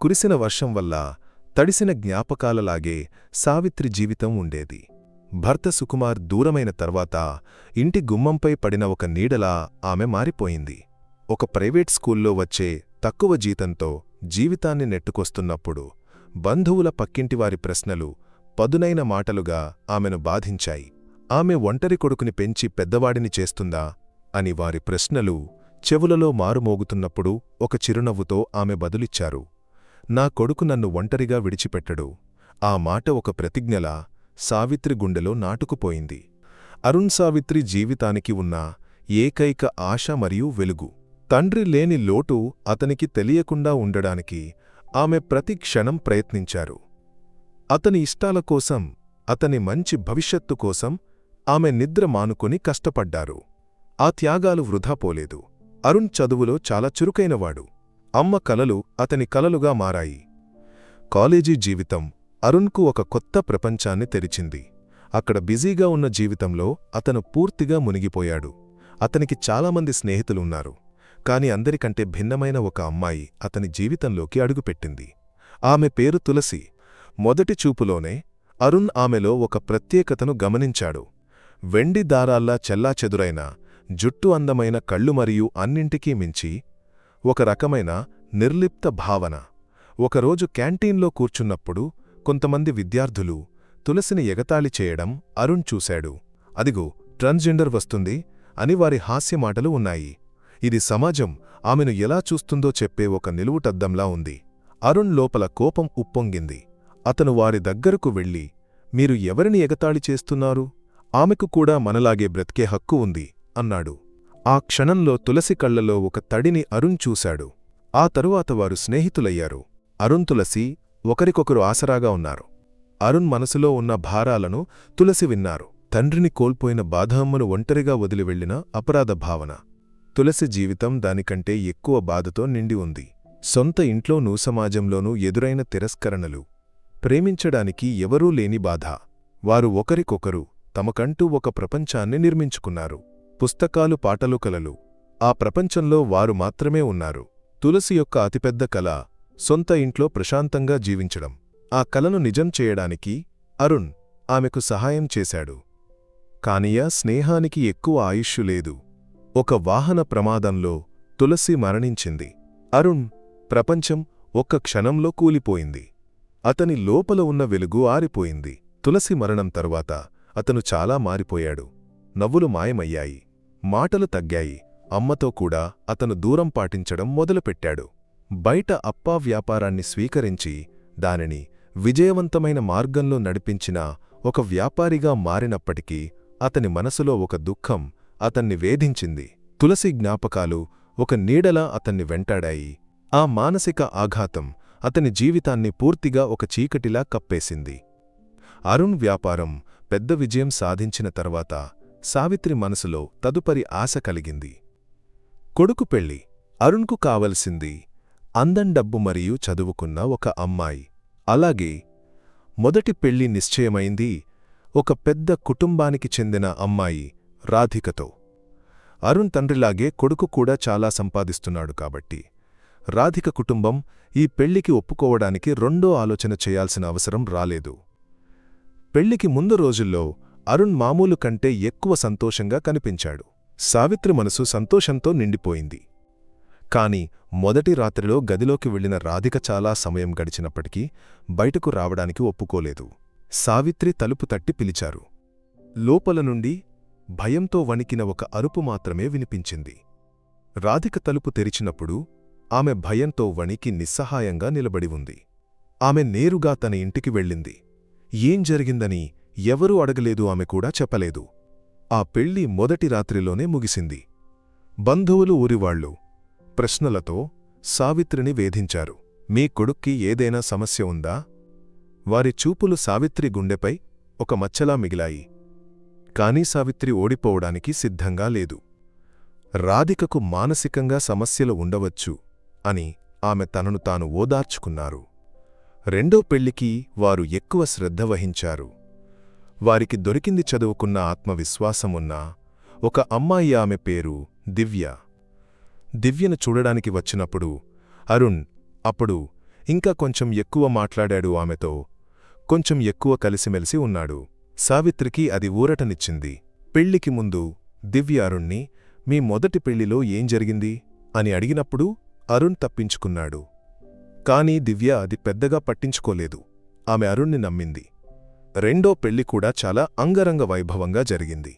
కురిసిన వర్షం వల్ల తడిసిన జ్ఞాపకాలలాగే సావిత్రి జీవితం ఉండేది. భర్త సుకుమార్ దూరమైన తర్వాత ఇంటి గుమ్మంపై పడిన ఒక నీడలా ఆమె మారిపోయింది. ఒక ప్రైవేట్ స్కూల్లో వచ్చే తక్కువ జీతంతో జీవితాన్ని నెట్టుకొస్తున్నప్పుడు బంధువుల పక్కింటివారి ప్రశ్నలు పదునైన మాటలుగా ఆమెను బాధించాయి. ఆమె ఒంటరి కొడుకుని పెంచి పెద్దవాడిని చేస్తుందా అని వారి ప్రశ్నలు చెవులలో మారుమోగుతున్నప్పుడు ఒక చిరునవ్వుతో ఆమె బదులిచ్చారు. నా కొడుకు నన్ను ఒంటరిగా విడిచిపెట్టడు. ఆ మాట ఒక ప్రతిజ్ఞలా సావిత్రి గుండెలో నాటుకుపోయింది. అరుణ్ సావిత్రి జీవితానికి ఉన్న ఏకైక ఆశ మరియు వెలుగు. తండ్రి లేని లోటు అతనికి తెలియకుండా ఉండడానికి ఆమె ప్రతి క్షణం ప్రయత్నించారు. అతని ఇష్టాల కోసం అతని మంచి భవిష్యత్తు కోసం ఆమె నిద్ర మానుకొని కష్టపడ్డారు. ఆ త్యాగాలు వృధా పోలేదు. అరుణ్ చదువులో చాలా చురుకైనవాడు. అమ్మ కలలు అతని కలలుగా మారాయి. కాలేజీ జీవితం అరుణ్కు ఒక కొత్త ప్రపంచాన్ని తెరిచింది. అక్కడ బిజీగా ఉన్న జీవితంలో అతను పూర్తిగా మునిగిపోయాడు. అతనికి చాలామంది స్నేహితులున్నారు. కాని అందరికంటే భిన్నమైన ఒక అమ్మాయి అతని జీవితంలోకి అడుగుపెట్టింది. ఆమె పేరు తులసి. మొదటి చూపులోనే అరుణ్ ఆమెలో ఒక ప్రత్యేకతను గమనించాడు. వెండి దారాల్లా చెల్లాచెదురైన జుట్టు అందమైన కళ్ళు మరియు అన్నింటికీ మించి ఒక రకమైన నిర్లిప్త భావన. ఒకరోజు క్యాంటీన్లో కూర్చున్నప్పుడు కొంతమంది విద్యార్థులు తులసిని ఎగతాళి చేయడం అరుణ్ చూశాడు. అదిగో ట్రాన్స్జెండర్ వస్తుంది అని వారి హాస్యమాటలు ఉన్నాయి. ఇది సమాజం ఆమెను ఎలా చూస్తుందో చెప్పే ఒక నిలువుటద్దంలా ఉంది. అరుణ్ లోపల కోపం ఉప్పొంగింది. అతను వారి దగ్గరకు వెళ్ళి మీరు ఎవరిని ఎగతాళి చేస్తున్నారు? ఆమెకు కూడా మనలాగే బ్రతికే హక్కు ఉంది అన్నాడు. ఆ క్షణంలో తులసి కళ్ళలో ఒక తడిని అరుణ్ చూశాడు. ఆ తరువాత వారు స్నేహితులయ్యారు. అరుణ్ తులసి ఒకరికొకరు ఆసరాగా ఉన్నారు. అరుణ్ మనసులో ఉన్న భారాలను తులసి విన్నారు. తండ్రిని కోల్పోయిన బాధమ్మను ఒంటరిగా వదిలి వెళ్ళిన అపరాధ భావన. తులసి జీవితం దానికంటే ఎక్కువ బాధతో నిండి ఉంది. సొంత ఇంట్లోనూ సమాజంలోనూ ఎదురైన తిరస్కరణలు. ప్రేమించడానికి ఎవరూ లేని బాధ. వారు ఒకరికొకరు తమకంటూ ఒక ప్రపంచాన్ని నిర్మించుకున్నారు. పుస్తకాలు పాటలు కలలు. ఆ ప్రపంచంలో వారు మాత్రమే ఉన్నారు. తులసి యొక్క అతిపెద్ద కళ సొంత ఇంట్లో ప్రశాంతంగా జీవించడం. ఆ కలను నిజం చేయడానికి అరుణ్ ఆమెకు సహాయం చేశాడు. కానియా స్నేహానికి ఎక్కువ ఆయుష్షు లేదు. ఒక వాహన ప్రమాదంలో తులసి మరణించింది. అరుణ్ ప్రపంచం ఒక్క క్షణంలో కూలిపోయింది. అతని లోపల ఉన్న వెలుగు ఆరిపోయింది. తులసి మరణం తరువాత అతను చాలా మారిపోయాడు. నవ్వులు మాయమయ్యాయి. మాటలు తగ్గాయి. అమ్మతో కూడా అతను దూరం పాటించడం మొదలుపెట్టాడు. బయట అప్పా వ్యాపారాన్ని స్వీకరించి దానిని విజయవంతమైన మార్గంలో నడిపించిన ఒక వ్యాపారిగా మారినప్పటికీ అతని మనసులో ఒక దుఃఖం అతన్ని వేధించింది. తులసి జ్ఞాపకాలు ఒక నీడలా అతన్ని వెంటాడాయి. ఆ మానసిక ఆఘాతం అతని జీవితాన్ని పూర్తిగా ఒక చీకటిలా కప్పేసింది. అరుణ్ వ్యాపారం పెద్ద విజయం సాధించిన తర్వాత సావిత్రి మనసులో తదుపరి ఆశ కలిగింది. కొడుకు పెళ్ళి అరుణ్కు కావలసింది అందం డబ్బు మరియు చదువుకున్న ఒక అమ్మాయి. అలాగే మొదటి పెళ్ళి నిశ్చయమైంది ఒక పెద్ద కుటుంబానికి చెందిన అమ్మాయి రాధికతో. అరుణ్ తండ్రిలాగే కొడుకు కూడా చాలా సంపాదిస్తున్నాడు కాబట్టి. రాధిక కుటుంబం ఈ పెళ్ళికి ఒప్పుకోవడానికి రెండో ఆలోచన చేయాల్సిన అవసరం రాలేదు. పెళ్ళికి ముందు రోజుల్లో అరుణ్ మామూలు కంటే ఎక్కువ సంతోషంగా కనిపించాడు. సావిత్రి మనసు సంతోషంతో నిండిపోయింది. కాని మొదటి రాత్రిలో గదిలోకి వెళ్ళిన రాధిక చాలా సమయం గడిచినప్పటికీ బయటకు రావడానికి ఒప్పుకోలేదు. సావిత్రి తలుపు తట్టి పిలిచారు. లోపల నుండి భయంతో వణికిన ఒక అరుపు మాత్రమే వినిపించింది. రాధిక తలుపు తెరిచినప్పుడు ఆమె భయంతో వణికి నిస్సహాయంగా నిలబడి ఉంది. ఆమె నేరుగా తన ఇంటికి వెళ్ళింది. ఏం జరిగిందని ఎవరూ అడగలేదు ఆమె కూడా చెప్పలేదు. ఆ పెళ్ళి మొదటి రాత్రిలోనే ముగిసింది. బంధువులు ఊరివాళ్ళు ప్రశ్నలతో సావిత్రిని వేధించారు. మీ కొడుక్కి ఏదైనా సమస్య ఉందా? వారి చూపులు సావిత్రి గుండెపై ఒక మచ్చలా మిగిలాయి. కానీ సావిత్రి ఓడిపోవడానికి సిద్ధంగా లేదు. రాధికకు మానసికంగా సమస్యలు ఉండవచ్చు అని ఆమె తనను తాను ఓదార్చుకున్నారు. రెండో పెళ్ళికి వారు ఎక్కువ శ్రద్ధ వహించారు. వారికి దొరికింది చదువుకున్న ఆత్మవిశ్వాసమున్న ఒక అమ్మాయి ఆమె పేరు దివ్య. దివ్యను చూడడానికి వచ్చినప్పుడు అరుణ్ అప్పుడు ఇంకా కొంచెం ఎక్కువ మాట్లాడాడు ఆమెతో. కొంచెం ఎక్కువ కలిసిమెలిసి ఉన్నాడు. సావిత్రికి అది ఊరటనిచ్చింది. పెళ్ళికి ముందు దివ్య అరుణ్ణి మీ మొదటి పెళ్ళిలో ఏం జరిగింది? అని అడిగినప్పుడు అరుణ్ తప్పించుకున్నాడు. కాని దివ్య అది పెద్దగా పట్టించుకోలేదు. ఆమె అరుణ్ణి నమ్మింది. రెండో పెళ్ళి కూడా చాలా అంగరంగ వైభవంగా జరిగింది.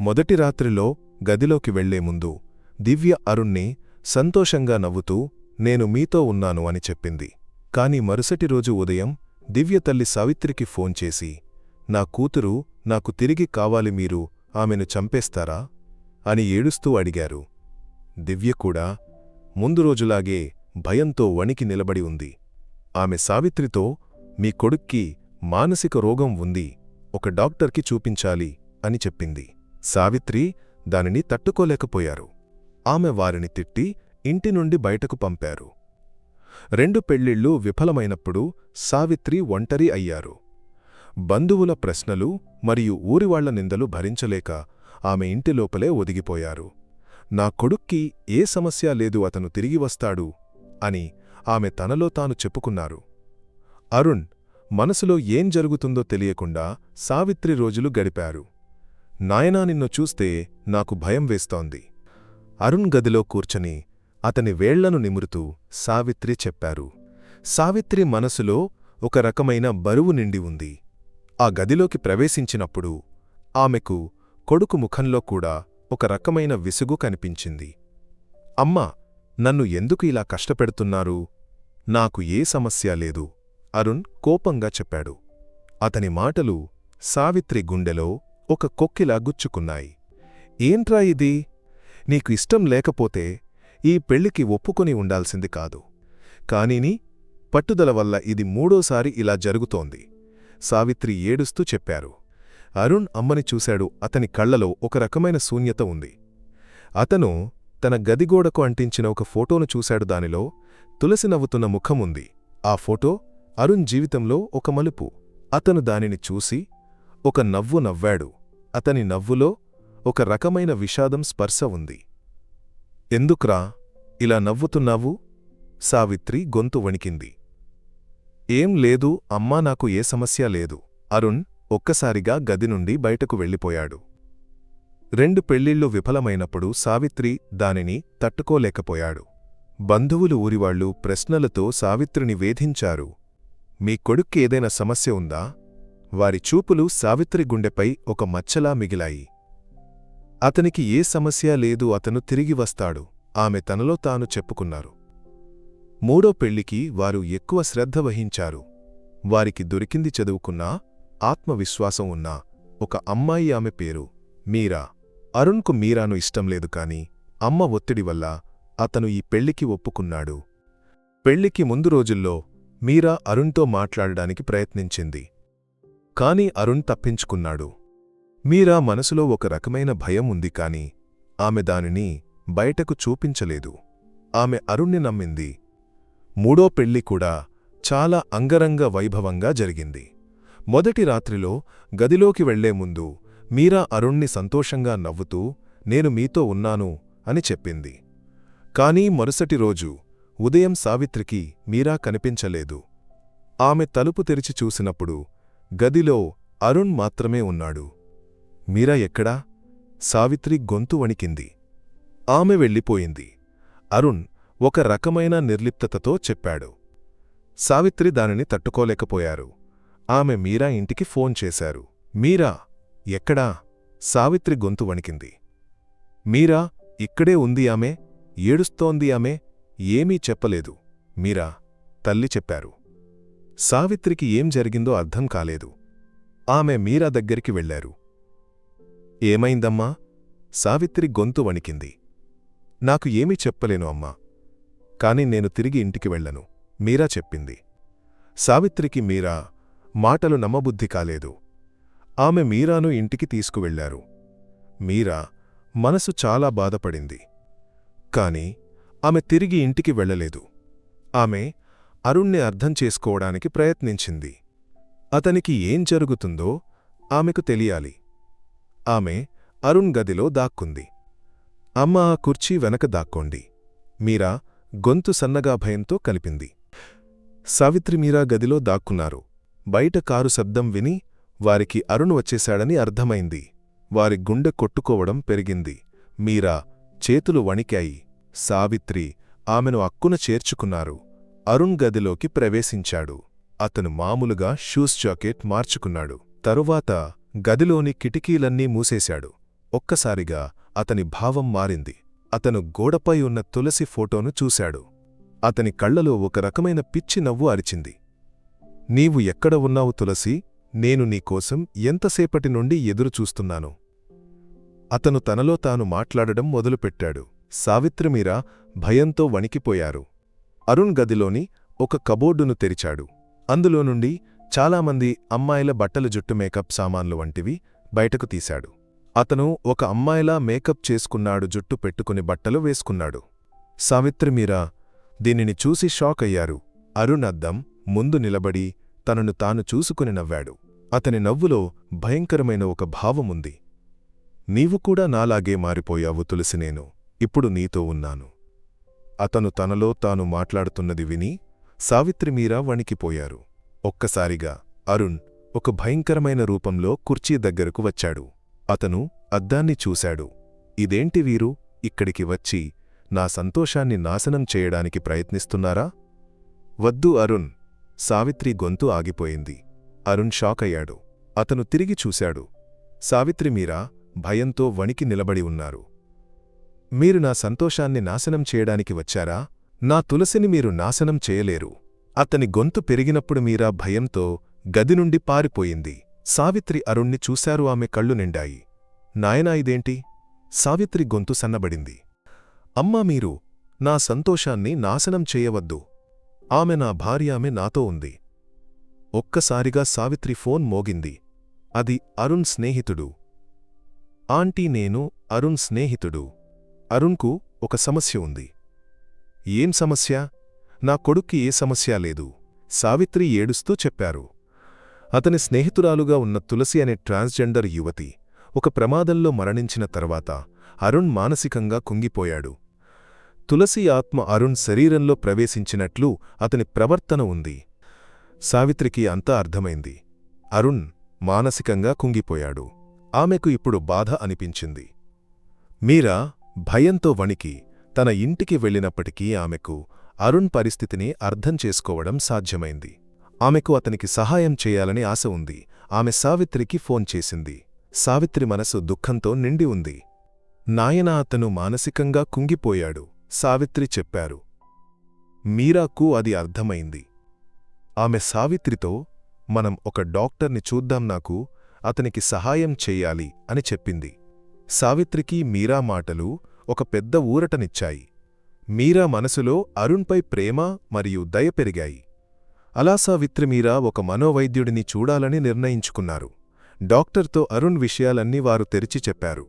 మొదటి రాత్రిలో గదిలోకి వెళ్ళే ముందు దివ్య అరుణ్ణి సంతోషంగా నవ్వుతూ నేను మీతో ఉన్నాను అని చెప్పింది. కాని మరుసటి రోజు ఉదయం దివ్య తల్లి సావిత్రికి ఫోన్ చేసి నా కూతురు నాకు తిరిగి కావాలి మీరు ఆమెను చంపేస్తారా? అని ఏడుస్తూ అడిగారు. దివ్య కూడా ముందు రోజులాగే భయంతో వణికి నిలబడి ఉంది. ఆమె సావిత్రితో మీ కొడుక్కి మానసిక రోగం ఉంది ఒక డాక్టర్కి చూపించాలి అని చెప్పింది. సావిత్రి దానిని తట్టుకోలేకపోయారు. ఆమె వారిని తిట్టి ఇంటి నుండి బయటకు పంపారు. రెండు పెళ్ళిళ్ళు విఫలమైనప్పుడు సావిత్రి ఒంటరి అయ్యారు. బంధువుల ప్రశ్నలు మరియు ఊరివాళ్ళ నిందలు భరించలేక ఆమె ఇంటి లోపలే ఒదిగిపోయారు. నా కొడుక్కి ఏ సమస్య లేదు అతను తిరిగి వస్తాడు అని ఆమె తనలో తాను చెప్పుకున్నారు. అరుణ్ మనసులో ఏం జరుగుతుందో తెలియకుండా సావిత్రి రోజులు గడిపారు. నాయనా నిన్ను చూస్తే నాకు భయం వేస్తోంది. అరుణ్ గదిలో కూర్చొని అతని వేళ్ళను నిమురుతూ సావిత్రి చెప్పారు. సావిత్రి మనసులో ఒక రకమైన బరువు నిండి ఉంది. ఆ గదిలోకి ప్రవేశించినప్పుడు ఆమెకు కొడుకు ముఖంలో కూడా ఒక రకమైన విసుగు కనిపించింది. అమ్మా నన్ను ఎందుకు ఇలా కష్టపెడుతున్నారు? నాకు ఏ సమస్య లేదు. అరుణ్ కోపంగా చెప్పాడు. అతని మాటలు సావిత్రి గుండెలో ఒక కొక్కిలా గుచ్చుకున్నాయి. ఏంట్రా ఇది? నీకు ఇష్టం లేకపోతే ఈ పెళ్ళికి ఒప్పుకొని ఉండాల్సింది కాదు. కానీని పట్టుదల వల్ల ఇది మూడోసారి ఇలా జరుగుతోంది సావిత్రి ఏడుస్తూ చెప్పారు. అరుణ్ అమ్మని చూశాడు. అతని కళ్ళలో ఒక రకమైన శూన్యత ఉంది. అతను తన గదిగోడకు అంటించిన ఒక ఫోటోను చూశాడు. దానిలో తులసి నవ్వుతున్న ముఖముంది ఆ ఫోటో అరుణ్ జీవితంలో ఒక మలుపు. అతను దానిని చూసి ఒక నవ్వు నవ్వాడు. అతని నవ్వులో ఒక రకమైన విషాదం స్పర్శ ఉంది. ఎందుక్రా? ఇలా నవ్వుతున్నావు? సావిత్రి గొంతు వణికింది. ఏం లేదు అమ్మా నాకు ఏ సమస్య లేదు. అరుణ్ ఒక్కసారిగా గది నుండి బయటకు వెళ్ళిపోయాడు. రెండు పెళ్ళిళ్ళు విఫలమైనప్పుడు సావిత్రి దానిని తట్టుకోలేకపోయాడు. బంధువులు ఊరివాళ్ళు ప్రశ్నలతో సావిత్రిని వేధించారు. మీ కొడుక్కి ఏదైనా సమస్య ఉందా? వారి చూపులు సావిత్రి గుండెపై ఒక మచ్చలా మిగిలాయి. అతనికి ఏ సమస్య లేదు అతను తిరిగి వస్తాడు. ఆమె తనలో తాను చెప్పుకున్నారు. మూడో పెళ్ళికి వారు ఎక్కువ శ్రద్ధ వహించారు. వారికి దొరికింది చదువుకున్నా ఆత్మవిశ్వాసం ఉన్నా ఒక అమ్మాయి ఆమె పేరు మీరా. అరుణ్కు మీరాను ఇష్టం లేదు కాని అమ్మ ఒత్తిడి వల్ల అతను ఈ పెళ్ళికి ఒప్పుకున్నాడు. పెళ్ళికి ముందు రోజుల్లో మీరా అరుణ్తో మాట్లాడడానికి ప్రయత్నించింది. కాని అరుణ్ తప్పించుకున్నాడు. మీరా మనసులో ఒక రకమైన భయం ఉంది కాని ఆమె దానిని బయటకు చూపించలేదు. ఆమె అరుణ్ణి నమ్మింది. మూడో పెళ్ళి కూడా చాలా అంగరంగ వైభవంగా జరిగింది. మొదటి రాత్రిలో గదిలోకి వెళ్ళే ముందు మీరా అరుణ్ణి సంతోషంగా నవ్వుతూ నేను మీతో ఉన్నాను అని చెప్పింది. కానీ మరుసటి రోజు ఉదయం సావిత్రికి మీరా కనిపించలేదు. ఆమె తలుపు తెరిచి చూసినప్పుడు గదిలో అరుణ్ మాత్రమే ఉన్నాడు. మీరా ఎక్కడా? సావిత్రి గొంతు వణికింది. ఆమె వెళ్ళిపోయింది. అరుణ్ ఒక రకమైన నిర్లిప్తతతో చెప్పాడు. సావిత్రి దానిని తట్టుకోలేకపోయారు. ఆమె మీరా ఇంటికి ఫోన్ చేశారు. మీరా ఎక్కడా? సావిత్రి గొంతు వణికింది. మీరా ఇక్కడే ఉంది ఆమె? ఏడుస్తోంది ఆమె? ఏమీ చెప్పలేదు. మీరా? తల్లి చెప్పారు. సావిత్రికి ఏం జరిగిందో అర్థం కాలేదు. ఆమె మీరా దగ్గరికి వెళ్ళారు ఏమైందమ్మా? సావిత్రి గొంతు వణికింది. నాకు ఏమీ చెప్పలేను అమ్మా. కాని నేను తిరిగి ఇంటికి వెళ్ళను మీరా చెప్పింది. సావిత్రికి మీరా మాటలు నమ్మబుద్ధి కాలేదు. ఆమె మీరాను ఇంటికి తీసుకువెళ్ళారు మీరా మనసు చాలా బాధపడింది. కాని ఆమె తిరిగి ఇంటికి వెళ్ళలేదు. ఆమె అరుణ్ణి అర్థం చేసుకోవడానికి ప్రయత్నించింది. అతనికి ఏం జరుగుతుందో ఆమెకు తెలియాలి. ఆమె అరుణ్ గదిలో దాక్కుంది. అమ్మ ఆ కుర్చీ వెనక దాక్కోండి. మీరా గొంతు సన్నగా భయంతో కలిపింది. సావిత్రి మీరా గదిలో దాక్కున్నారు. బయట కారు శబ్దం విని వారికి అరుణ్ వచ్చేశాడని అర్థమైంది. వారి గుండె కొట్టుకోవడం పెరిగింది. మీరా చేతులు వణికాయి. సావిత్రి ఆమెను అక్కున చేర్చుకున్నారు. అరుణ్ గదిలోకి ప్రవేశించాడు. అతను మామూలుగా షూస్ జాకెట్ మార్చుకున్నాడు. తరువాత గదిలోని కిటికీలన్నీ మూసేశాడు. ఒక్కసారిగా అతని భావం మారింది. అతను గోడపై ఉన్న తులసి ఫోటోను చూశాడు. అతని కళ్ళలో ఒక రకమైన పిచ్చి నవ్వు అరిచింది. నీవు ఎక్కడ ఉన్నావు తులసి? నేను నీకోసం ఎంతసేపటి నుండి ఎదురుచూస్తున్నాను? అతను తనలో తాను మాట్లాడడం మొదలుపెట్టాడు. సావిత్రిమీరా భయంతో వణికిపోయారు. అరుణ్ గదిలోని ఒక కబోర్డును తెరిచాడు. అందులో నుండి చాలామంది అమ్మాయిల బట్టల జుట్టు మేకప్ సామాన్లు వంటివి బయటకు తీశాడు. అతను ఒక అమ్మాయిలా మేకప్ చేసుకున్నాడు జుట్టు పెట్టుకుని బట్టలు వేసుకున్నాడు. సావిత్రిమీరా దీనిని చూసి షాక్ అయ్యారు. అరుణ్ అద్దం ముందు నిలబడి తనను తాను చూసుకుని నవ్వాడు. అతని నవ్వులో భయంకరమైన ఒక భావముంది. నీవు కూడా నాలాగే మారిపోయావు తులసి నేను. ఇప్పుడు నీతో ఉన్నాను. అతను తనలో తాను మాట్లాడుతున్నది విని సావిత్రిమీరా వణికిపోయారు. ఒక్కసారిగా అరుణ్ ఒక భయంకరమైన రూపంలో కుర్చీ దగ్గరకు వచ్చాడు. అతను అద్దాన్ని చూశాడు. ఇదేంటి వీరు? ఇక్కడికి వచ్చి నా సంతోషాన్ని నాశనం చేయడానికి ప్రయత్నిస్తున్నారా? వద్దు అరుణ్. సావిత్రి గొంతు ఆగిపోయింది. అరుణ్ షాక్ అయ్యాడు. అతను తిరిగి చూశాడు. సావిత్రిమీరా భయంతో వణికి నిలబడి ఉన్నారు. మీరు నా సంతోషాన్ని నాశనం చేయడానికి వచ్చారా? నా తులసిని మీరు నాశనం చేయలేరు. అతని గొంతు పెరిగినప్పుడు మీరా భయంతో గది నుండి పారిపోయింది. సావిత్రి అరుణ్ణి చూశారు ఆమె కళ్ళు నిండాయి. నాయనా ఇదేంటి? సావిత్రి గొంతు సన్నబడింది. అమ్మా మీరు నా సంతోషాన్ని నాశనం చేయవద్దు. ఆమె నా భార్య ఆమె నాతో ఉంది. ఒక్కసారిగా సావిత్రి ఫోన్ మోగింది. అది అరుణ్ స్నేహితుడు. ఆంటీ నేను అరుణ్ స్నేహితుడు. అరుణ్కు ఒక సమస్య ఉంది. ఏం సమస్య? నా కొడుక్కి ఏ సమస్య లేదు. సావిత్రి ఏడుస్తూ చెప్పారు. అతని స్నేహితురాలుగా ఉన్న తులసి అనే ట్రాన్స్జెండర్ యువతి ఒక ప్రమాదంలో మరణించిన తర్వాత అరుణ్ మానసికంగా కుంగిపోయాడు. తులసి ఆత్మ అరుణ్ శరీరంలో ప్రవేశించినట్లు అతని ప్రవర్తన ఉంది. సావిత్రికి అంతా అర్థమైంది. అరుణ్ మానసికంగా కుంగిపోయాడు. ఆమెకు ఇప్పుడు బాధ అనిపించింది. మీరా? భయంతో వణికి తన ఇంటికి వెళ్ళినప్పటికీ ఆమెకు అరుణ్ పరిస్థితిని అర్థం చేసుకోవడం సాధ్యమైంది. ఆమెకు అతనికి సహాయం చేయాలని ఆశ ఉంది. ఆమె సావిత్రికి ఫోన్ చేసింది. సావిత్రి మనసు దుఃఖంతో నిండి ఉంది. నాయన అతను మానసికంగా కుంగిపోయాడు. సావిత్రి చెప్పారు. మీరాకు అది అర్థమైంది. ఆమె సావిత్రితో మనం ఒక డాక్టర్ని చూద్దాం నాకు అతనికి సహాయం చెయ్యాలి అని చెప్పింది. సావిత్రికి మీరా మాటలు ఒక పెద్ద ఊరటనిచ్చాయి. మీరా మనసులో అరుణ్పై ప్రేమ మరియు దయ పెరిగాయి. అలా సావిత్రి మీరా ఒక మనోవైద్యుడిని చూడాలని నిర్ణయించుకున్నారు. డాక్టర్తో అరుణ్ విషయాలన్నీ వారు తెరిచి చెప్పారు.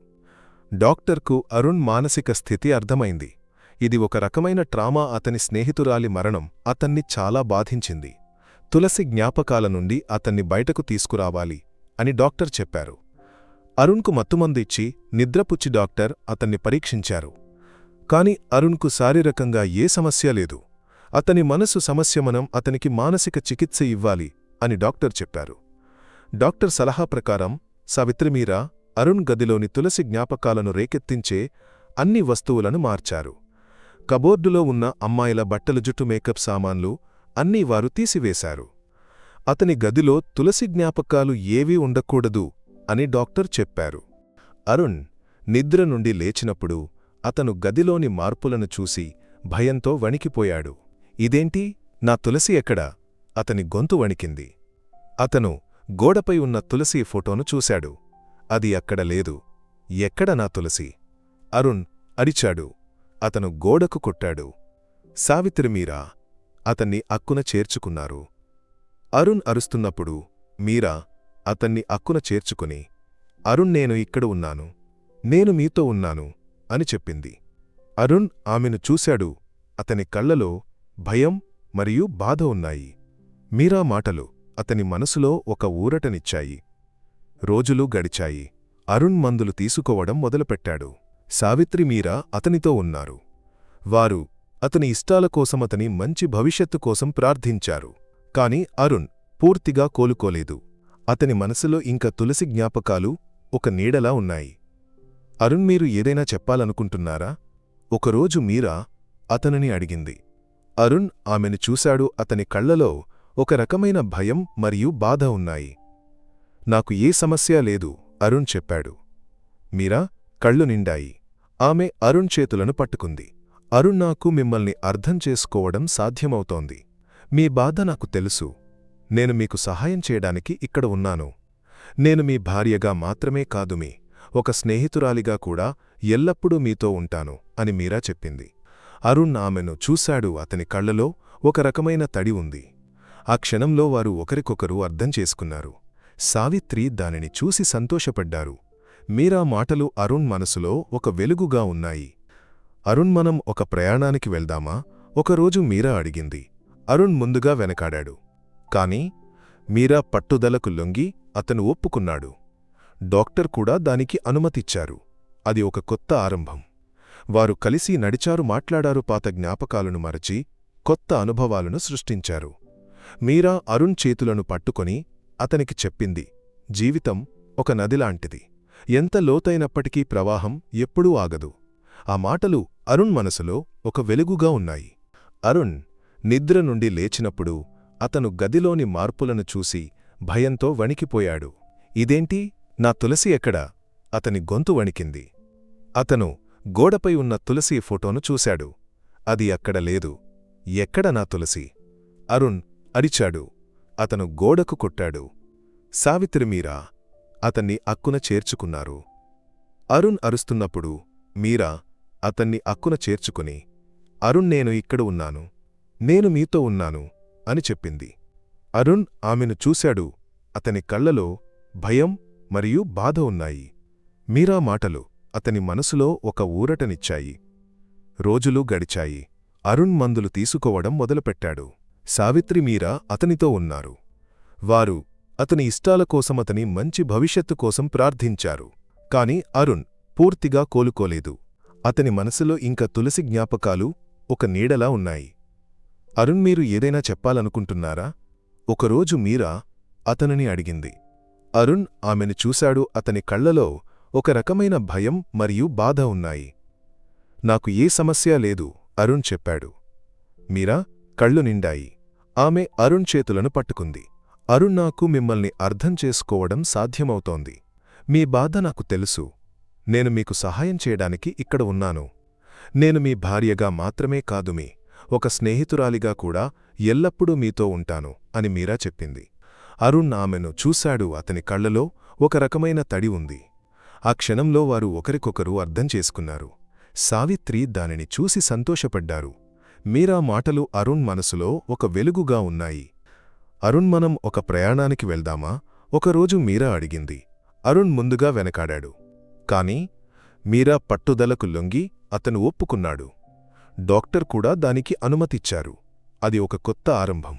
డాక్టర్కు అరుణ్ మానసిక స్థితి అర్థమైంది. ఇది ఒక రకమైన ట్రామా అతని స్నేహితురాలి మరణం అతన్ని చాలా బాధించింది. తులసి జ్ఞాపకాల నుండి అతన్ని బయటకు తీసుకురావాలి అని డాక్టర్ చెప్పారు. అరుణ్కు మత్తుమందు ఇచ్చి నిద్రపుచ్చి డాక్టర్ అతన్ని పరీక్షించారు. కాని అరుణ్కు శారీరకంగా ఏ సమస్య లేదు. అతని మనసు సమస్య మనం అతనికి మానసిక చికిత్స ఇవ్వాలి అని డాక్టర్ చెప్పారు. డాక్టర్ సలహా ప్రకారం సావిత్రిమీరా అరుణ్ గదిలోని తులసి జ్ఞాపకాలను రేకెత్తించే అన్ని వస్తువులను మార్చారు. కబోర్డులో ఉన్న అమ్మాయిల బట్టలు జుట్టు మేకప్ సామాన్లు అన్నీ వారు తీసివేశారు. అతని గదిలో తులసి జ్ఞాపకాలు ఏవీ ఉండకూడదు అని డాక్టర్ చెప్పారు. అరుణ్ నిద్ర నుండి లేచినప్పుడు అతను గదిలోని మార్పులను చూసి భయంతో వణికిపోయాడు. ఇదేంటి? నా తులసి ఎక్కడా అతని గొంతు వణికింది. అతను గోడపై ఉన్న తులసి ఫోటోను చూశాడు. అది అక్కడ లేదు. ఎక్కడ నా తులసి అరుణ్ అరిచాడు. అతను గోడకు కొట్టాడు. సావిత్రి మీరా అతన్ని అక్కున చేర్చుకున్నారు. అరుణ్ అరుస్తున్నప్పుడు మీరా! అతన్ని అక్కున చేర్చుకుని అరుణ్ నేను ఇక్కడ ఉన్నాను నేను మీతో ఉన్నాను అని చెప్పింది. అరుణ్ ఆమెను చూశాడు అతని కళ్ళలో భయం మరియు బాధ ఉన్నాయి. మీరా మాటలు అతని మనసులో ఒక ఊరటనిచ్చాయి. రోజులు గడిచాయి. అరుణ్ మందులు తీసుకోవడం మొదలుపెట్టాడు. సావిత్రి మీరా అతనితో ఉన్నారు. వారు అతని ఇష్టాల కోసం అతని మంచి భవిష్యత్తు కోసం ప్రార్థించారు. కాని అరుణ్ పూర్తిగా కోలుకోలేదు. అతని మనసులో ఇంక తులసి జ్ఞాపకాలు ఒక నీడలా ఉన్నాయి. అరుణ్ మీరు ఏదైనా చెప్పాలనుకుంటున్నారా? ఒకరోజు మీరా? అతనిని అడిగింది. అరుణ్ ఆమెను చూశాడు అతని కళ్ళలో ఒక రకమైన భయం మరియు బాధ ఉన్నాయి. నాకు ఏ సమస్య లేదు అరుణ్ చెప్పాడు. మీరా? కళ్ళు నిండాయి. ఆమె అరుణ్ చేతులను పట్టుకుంది. అరుణ్ నాకు మిమ్మల్ని అర్థం చేసుకోవడం సాధ్యమవుతోంది. మీ బాధ నాకు తెలుసు. నేను మీకు సహాయం చేయడానికి ఇక్కడ ఉన్నాను. నేను మీ భార్యగా మాత్రమే కాదు మీ ఒక స్నేహితురాలిగా కూడా ఎల్లప్పుడూ మీతో ఉంటాను అని మీరా చెప్పింది. అరుణ్ ఆమెను చూశాడు అతని కళ్ళలో ఒక రకమైన తడి ఉంది. ఆ క్షణంలో వారు ఒకరికొకరు అర్థం చేసుకున్నారు. సావిత్రి దానిని చూసి సంతోషపడ్డారు. మీరా మాటలు అరుణ్ మనసులో ఒక వెలుగుగా ఉన్నాయి. అరుణ్ మనం ఒక ప్రయాణానికి వెళ్దామా? ఒకరోజు మీరా అడిగింది. అరుణ్ ముందుగా వెనకాడాడు. కాని మీరా పట్టుదలకు లొంగి అతను ఒప్పుకున్నాడు. డాక్టర్ కూడా దానికి అనుమతిచ్చారు. అది ఒక కొత్త ఆరంభం. వారు కలిసి నడిచారు మాట్లాడారు పాత జ్ఞాపకాలను మరచి కొత్త అనుభవాలను సృష్టించారు. మీరా అరుణ్ చేతులను పట్టుకొని అతనికి చెప్పింది జీవితం ఒక నదిలాంటిది ఎంత లోతైనప్పటికీ ప్రవాహం ఎప్పుడూ ఆగదు ఆ మాటలు అరుణ్ మనసులో ఒక వెలుగుగా ఉన్నాయి. అరుణ్ నిద్ర నుండి లేచినప్పుడు అతను గదిలోని మార్పులను చూసి భయంతో వణికిపోయాడు. ఇదేంటి? నా తులసి ఎక్కడా అతని గొంతు వణికింది. అతను గోడపై ఉన్న తులసి ఫోటోను చూశాడు. అది అక్కడ లేదు. ఎక్కడ నా తులసి అరుణ్ అరిచాడు. అతను గోడకు కొట్టాడు. సావిత్రి మీరా అతన్ని అక్కున చేర్చుకున్నారు. అరుణ్ అరుస్తున్నప్పుడు మీరా! అతన్ని అక్కున చేర్చుకుని. అరుణ్ నేను ఇక్కడ ఉన్నాను. నేను మీతో ఉన్నాను. అని చెప్పింది. అరుణ్ ఆమెను చూశాడు. అతని కళ్ళలో భయం మరియు బాధ ఉన్నాయి. మీరా మాటలు అతని మనసులో ఒక ఊరటనిచ్చాయి. రోజులు గడిచాయి. అరుణ్ మందులు తీసుకోవడం మొదలుపెట్టాడు. సావిత్రి మీరా అతనితో ఉన్నారు. వారు అతని ఇష్టాల కోసం అతని మంచి భవిష్యత్తు కోసం ప్రార్థించారు. కాని అరుణ్ పూర్తిగా కోలుకోలేదు. అతని మనసులో ఇంక తులసి జ్ఞాపకాలు ఒక నీడలా ఉన్నాయి. అరుణ్ మీరు ఏదైనా చెప్పాలనుకుంటున్నారా? ఒకరోజు మీరా? అతనిని అడిగింది. అరుణ్ ఆమెను చూశాడు అతని కళ్ళలో ఒక రకమైన భయం మరియు బాధ ఉన్నాయి. నాకు ఏ సమస్య లేదు అరుణ్ చెప్పాడు. మీరా? కళ్ళు నిండాయి. ఆమె అరుణ్ చేతులను పట్టుకుంది. అరుణ్ నాకు మిమ్మల్ని అర్థం చేసుకోవడం సాధ్యమవుతోంది. మీ బాధ నాకు తెలుసు. నేను మీకు సహాయం చేయడానికి ఇక్కడ ఉన్నాను. నేను మీ భార్యగా మాత్రమే కాదు మీ ఒక స్నేహితురాలిగా కూడా ఎల్లప్పుడూ మీతో ఉంటాను అని మీరా చెప్పింది. అరుణ్ ఆమెను చూశాడు అతని కళ్ళలో ఒక రకమైన తడి ఉంది. ఆ క్షణంలో వారు ఒకరికొకరు అర్థం చేసుకున్నారు. సావిత్రి దానిని చూసి సంతోషపడ్డారు. మీరా మాటలు అరుణ్ మనసులో ఒక వెలుగుగా ఉన్నాయి. అరుణ్ మనం ఒక ప్రయాణానికి వెళ్దామా? ఒకరోజు మీరా అడిగింది. అరుణ్ ముందుగా వెనకాడాడు. కాని మీరా పట్టుదలకు లొంగి అతను ఒప్పుకున్నాడు. డాక్టర్ కూడా దానికి అనుమతిచ్చారు. అది ఒక కొత్త ఆరంభం.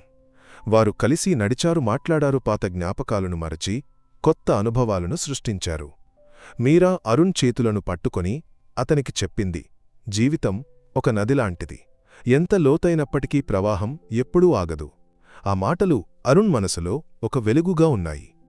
వారు కలిసి నడిచారు మాట్లాడారు పాత జ్ఞాపకాలను మరచి కొత్త అనుభవాలను సృష్టించారు. మీరా అరుణ్ చేతులను పట్టుకొని అతనికి చెప్పింది జీవితం ఒక నదిలాంటిది. ఎంత లోతైనప్పటికీ ప్రవాహం ఎప్పుడూ ఆగదు. ఆ మాటలు అరుణ్ మనసులో ఒక వెలుగుగా ఉన్నాయి.